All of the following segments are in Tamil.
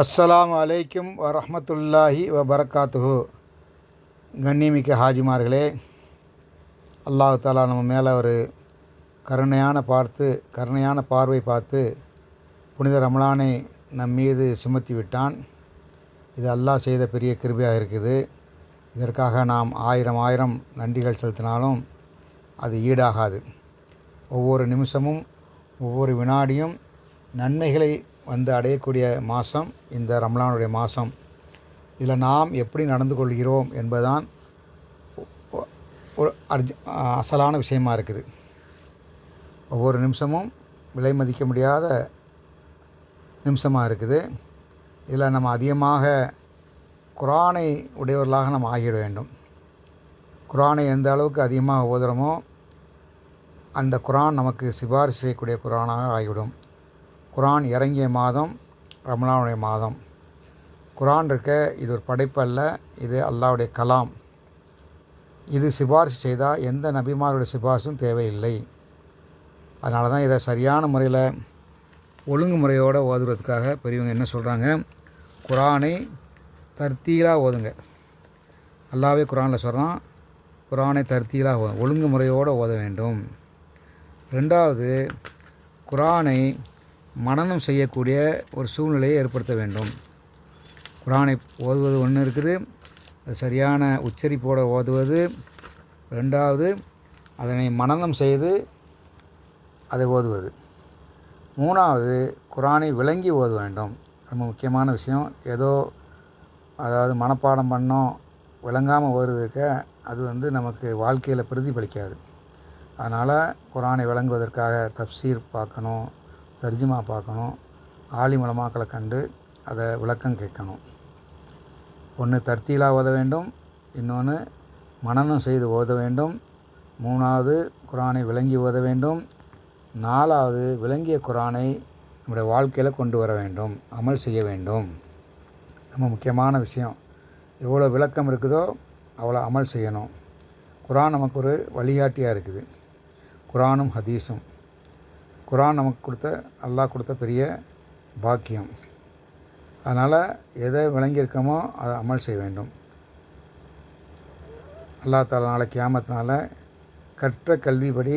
அஸ்ஸலாமு அலைக்கும் வரமத்துல்லாஹி வபரகாத்துஹு. கண்ணிமிக்க ஹாஜிமார்களே அல்லாஹ் தாலா நம்ம மேலே ஒரு கருணையான பார்த்து கருணையான பார்வை பார்த்து புனித ரமலானை நம் மீது சுமத்தி விட்டான். இது அல்லாஹ் செய்த பெரிய கிருபையாக இருக்குது. இதற்காக நாம் ஆயிரம் ஆயிரம் நன்றிகள் செலுத்தினாலும் அது ஈடாகாது. ஒவ்வொரு நிமிஷமும் ஒவ்வொரு வினாடியும் நன்மைகளை வந்து அடையக்கூடிய மாதம் இந்த ரம்லானுடைய மாதம். இதில் நாம் எப்படி நடந்து கொள்கிறோம் என்பதுதான் ஒரு அர்ஜ அசலான விஷயமா இருக்குது. ஒவ்வொரு நிமிஷமும் விலை மதிக்க முடியாத நிமிஷமாக இருக்குது. இதில் நம்ம அதிகமாக குரானை உடையவர்களாக நம்ம ஆகிட வேண்டும். குரானை எந்த அளவுக்கு அதிகமாக ஓதுகிறோமோ அந்த குரான் நமக்கு சிபாரிசு செய்யக்கூடிய குரானாக ஆகிவிடும். குரான் இறங்கிய மாதம் ரமலானுடைய மாதம். குரான் இருக்க இது ஒரு படைப்பு அல்ல இது அல்லாஹ்வுடைய கலாம். இது சிபாரிசு செய்தால் எந்த நபிமாருடைய சிபாரிசும் தேவையில்லை. அதனால தான் இதை சரியான முறையில் ஒழுங்குமுறையோடு ஓதுறதுக்காக பெரியவங்க என்ன சொல்கிறாங்க குரானை தர்த்தீலாக ஓதுங்க. அல்லாவே குரானில் சொல்கிறான் குரானை தர்த்தீலாக ஓது ஒழுங்குமுறையோடு ஓத வேண்டும். ரெண்டாவது குரானை மனநம் செய்யக்கூடிய ஒரு சூழ்நிலையை ஏற்படுத்த வேண்டும். குரானை ஓதுவது ஒன்று இருக்குது. அது சரியான உச்சரிப்போடு ஓதுவது. ரெண்டாவது அதனை மனநம் செய்து அதை ஓதுவது. மூணாவது குரானை விளங்கி ஓத வேண்டும். ரொம்ப முக்கியமான விஷயம். ஏதோ அதாவது மனப்பாடம் பண்ணோம் விளங்காமல் ஓதுறதுக்க அது வந்து நமக்கு வாழ்க்கையில் பிரதிபலிக்காது. அதனால் குரானை விளங்குவதற்காக தப்சீர் பார்க்கணும். தர்ஜுமா பார்க்கணும். ஆலிம் கண்டு அதை விளக்கம் கேட்கணும். ஒன்று தர்த்தீலாக ஓத வேண்டும் இன்னொன்று மனநம் செய்து ஓத வேண்டும் மூணாவது குரானை விளங்கி ஓத வேண்டும் நாலாவது விளங்கிய குரானை நம்முடைய வாழ்க்கையில் கொண்டு வர வேண்டும் அமல் செய்ய வேண்டும். ரொம்ப முக்கியமான விஷயம். எவ்வளோ விளக்கம் இருக்குதோ அவ்வளோ அமல் செய்யணும். குரான் நமக்கு ஒரு வழிகாட்டியாக இருக்குது. குரானும் ஹதீஸும். குரான் நமக்கு கொடுத்த அல்லாஹ் கொடுத்த பெரிய பாக்கியம். அதனால் எதை விளங்கியிருக்கோமோ அதை அமல் செய்ய வேண்டும். அல்லாஹ் தாலா நாளைக்கு கியாமத்தினால கற்ற கல்விப்படி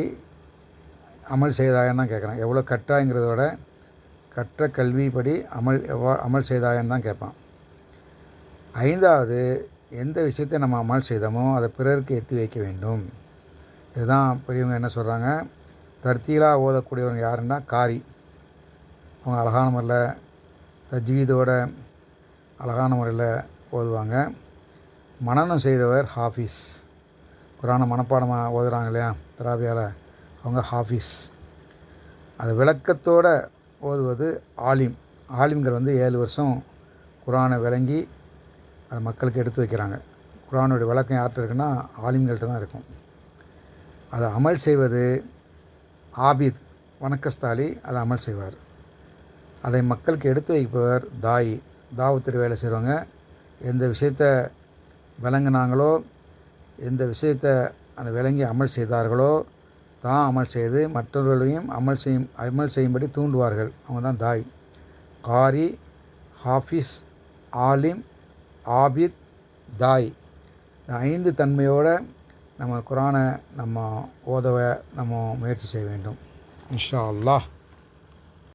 அமல் செய்தாயன்னு தான் கேட்குறேன். எவ்வளோ கற்றாங்கிறத விட கற்ற கல்விப்படி அமல் எவ்வா அமல் செய்தாயன்னு தான் கேட்பான். ஐந்தாவது எந்த விஷயத்தை நம்ம அமல் செய்தோமோ அதை பிறருக்கு எத்தி வைக்க வேண்டும். இதுதான் பெரியவங்க என்ன சொல்கிறாங்க தர்த்தீலாக ஓதக்கூடியவங்க யாருன்னா காரி. அவங்க அழகான முறையில் தஜ்வீதோட அழகான முறையில் ஓதுவாங்க. மனநம் செய்தவர் ஹாஃபீஸ். குரானை மனப்பாடமாக ஓதுகிறாங்க இல்லையா? திராவியால் அவங்க ஹாஃபீஸ். அது விளக்கத்தோடு ஓதுவது ஆலிம். ஆலிம்கள் வந்து ஏழு வருஷம் குரானை விளங்கி அதை மக்களுக்கு எடுத்து வைக்கிறாங்க. குரானுடைய விளக்கம் யார்கிட்ட இருக்குன்னா ஆலிம்கள்கிட்ட தான் இருக்கும். அதை அமல் செய்வது ஆபித் வணக்கஸ்தாலி அதை அமல் செய்வார். அதை மக்களுக்கு எடுத்து வைப்பவர் தாயி. தாவத்திரி வேலை செய்கிறவங்க எந்த விஷயத்தை விளங்கினாங்களோ எந்த விஷயத்தை அந்த விளங்கி அமல் செய்தார்களோ தான் அமல் செய்து மற்றவர்களையும் அமல் செய்யும் அமல் செய்யும்படி தூண்டுவார்கள். அவங்க தான் தாய். காரி ஹாஃபிஸ் ஆலிம் ஆபித் தாய். இந்த ஐந்து தன்மையோடு நம்ம குரானை நம்ம ஓதவ நம்ம முயற்சி செய்ய வேண்டும். இன்ஷா அல்லாஹ்.